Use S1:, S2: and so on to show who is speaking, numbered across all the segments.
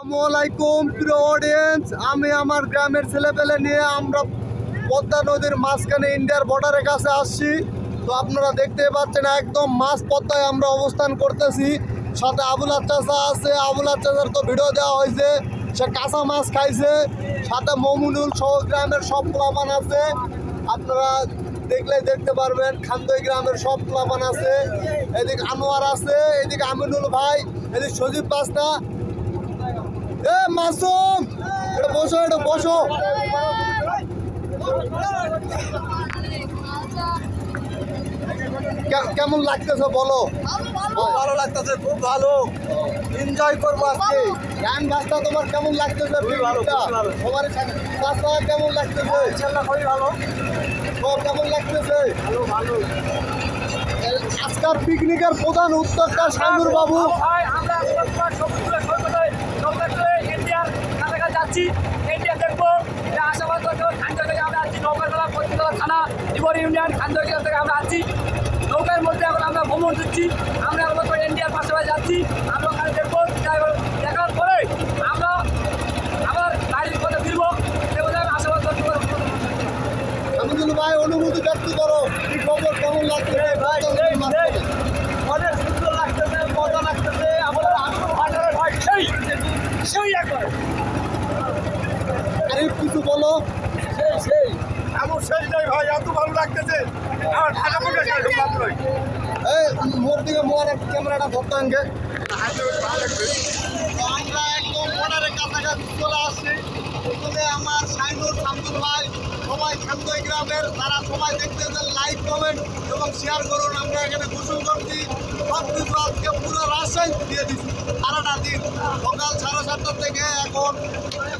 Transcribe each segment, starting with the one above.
S1: আসসালামাইকুম প্রিয় অডিয়েন্স আমি আমার গ্রামের ছেলেপেলে নিয়ে আমরা পদ্মা নদীর মাঝখানে ইন্ডিয়ার বর্ডারের কাছে আসছি। তো আপনারা দেখতে পাচ্ছেন, একদম মাছ পদ্মায় আমরা অবস্থান করতেছি। সাথে আবুল চাষা আছে। আবুল চাষার তো ভিডিও দেওয়া হয়েছে। সে কাঁচা মাছ খাইছে। সাথে মমুনুল সহ গ্রামের সব প্লাবান আছে। আপনারা দেখলে দেখতে পারবেন, খান্দই গ্রামের সব প্লাবান আছে। এদিকে আনোয়ার আছে, এদিকে আমিনুল ভাই, এদিকে সজীব পাস্তা এ মাসুম! এটা বসো এটা বসো! কে- কেমন লাগতেছে বলো?
S2: ভালো লাগতেছে খুব ভালো। এনজয় করব আজকে।
S1: গান বাজটা তোমার কেমন লাগতেছে। তোমার রাস্তা কেমন লাগতেছে?
S2: ইনশাল্লাহ খুবই ভালো।
S1: সব কেমন লাগতেছে?
S2: ভালো ভালো।
S1: আজকার পিকনিকের প্রধান উদ্যোক্তা শানুর বাবু
S3: ভাই আমরা তোমার সবগুলো সৈকতে নৌকাতে ইন্ডিয়ার যাচ্ছি দেখব, এটা আশাবাদ খান্ডা থেকে আমরা আছি পত্রিকলা থানা ইউনিয়ন খান্ডা থেকে আমরা আছি। নৌকার মধ্যে আমরা ভ্রমণ দিচ্ছি আমরা এখন তো ইন্ডিয়ার পাশাপাশি যাচ্ছি আমরা ওখানে দেখব ড্রাইভার দেখার পরে আমরা আবার গাড়ির পথে ফিরবো সেগুলো আমি আশাবাদ করতে পারব
S1: আমিনুল ভাই অনুভূতি ব্যক্ত করো কি খবর কেমন লাগতেছে
S2: ভাই, এই, এই। অনেক সুন্দর লাগতেছে মজা লাগতেছে আমাদের আনন্দ ভান্ডারের ভাই সেই সেই একবার
S1: আরে কিছু বলো
S2: সেই সেই এমন সেই নাই ভাই এত ভালো লাগতেছে। আমার ঢাকা গেছে মাত্রই
S1: ক্যামেরাটা ধরতে আমরা একদম বর্ডারের কাছাকাছি চলে আসছি। প্রথমে আমার সাইনুর শামসুল ভাই, সবাই খান্দই গ্রামের। তারা সবাই দেখতেছেন লাইক কমেন্ট এবং শেয়ার করুন। আমরা এখানে ঘোষণ করছি। দিয়ে দিচ্ছি সারাটা দিন সকাল সাড়ে সাতটা থেকে এখন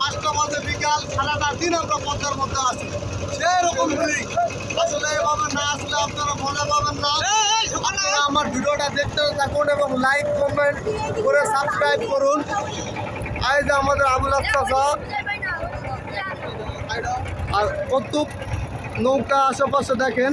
S1: পাঁচটা বাজে বিকাল সারাটা দিন আমরা পদ্মার মধ্যে আছি। সেরকম ফিলিং আসলে এভাবে না আসলে আপনারা মজা পাবেন না। আপনারা আমার ভিডিওটা দেখতে থাকুন এবং লাইক কমেন্ট করে সাবস্ক্রাইব করুন। যে আমাদের আবুল আফতাসা আর কৌতুক নৌকা আশেপাশে দেখেন।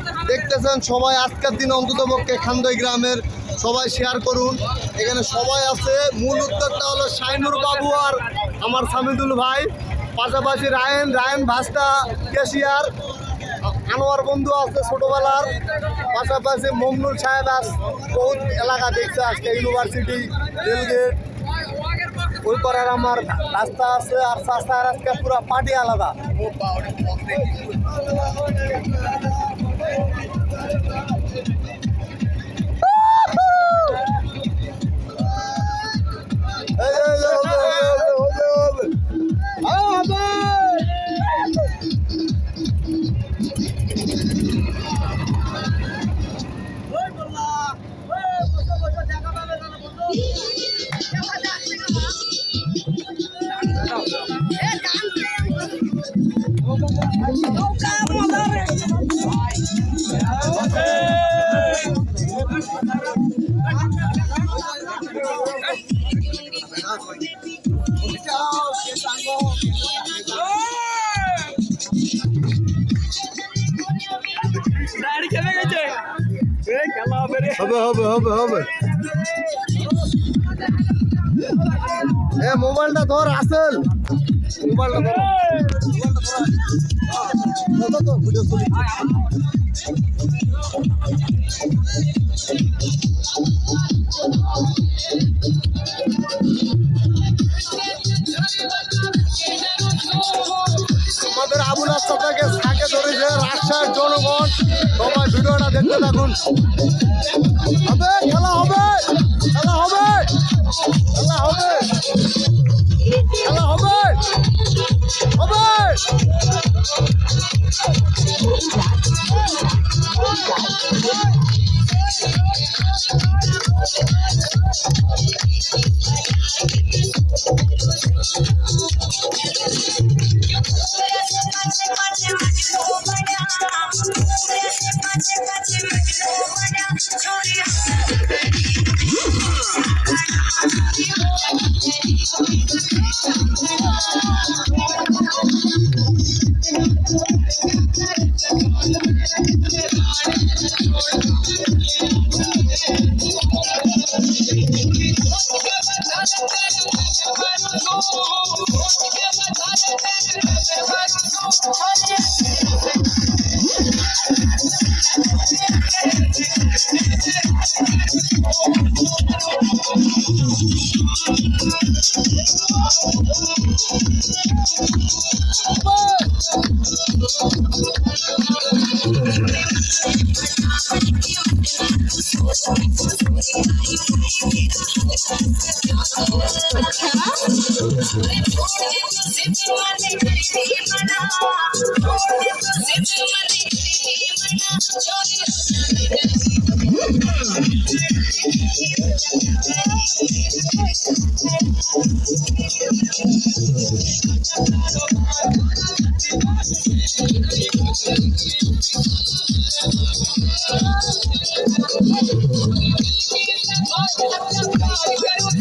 S1: দেখতেছেন, সবাই আজকের দিন অন্তত পক্ষে খান্দই গ্রামের সবাই শেয়ার করুন। এখানে সবাই আছে। মূল উদ্যোগটা হলো শাইনুর বাবু আর আমার সামিদুল ভাই। পাশাপাশি রায়ন রায়ন ভাস্তা, কেশিয়ার, আনোয়ার বন্ধু আছে ছোটবেলার। পাশাপাশি মমনুর সাহেব আস বহুত এলাকা দেখছে আজকে ইউনিভার্সিটি রেলগেট ওই করার আমার রাস্তা আছে আর রাস্তার আজকে পুরো পার্টি আলাদা। হবে হবে হবে হবে এ মোবাইলটা ধর আসেল মোবাইলটা ধর মোবাইলটা ধর। ভিডিও। দেখতে থাকুন। হবে খেলা হবে খেলা হবে খেলা হবে খেলা হবে হবে।
S3: Oh, দাস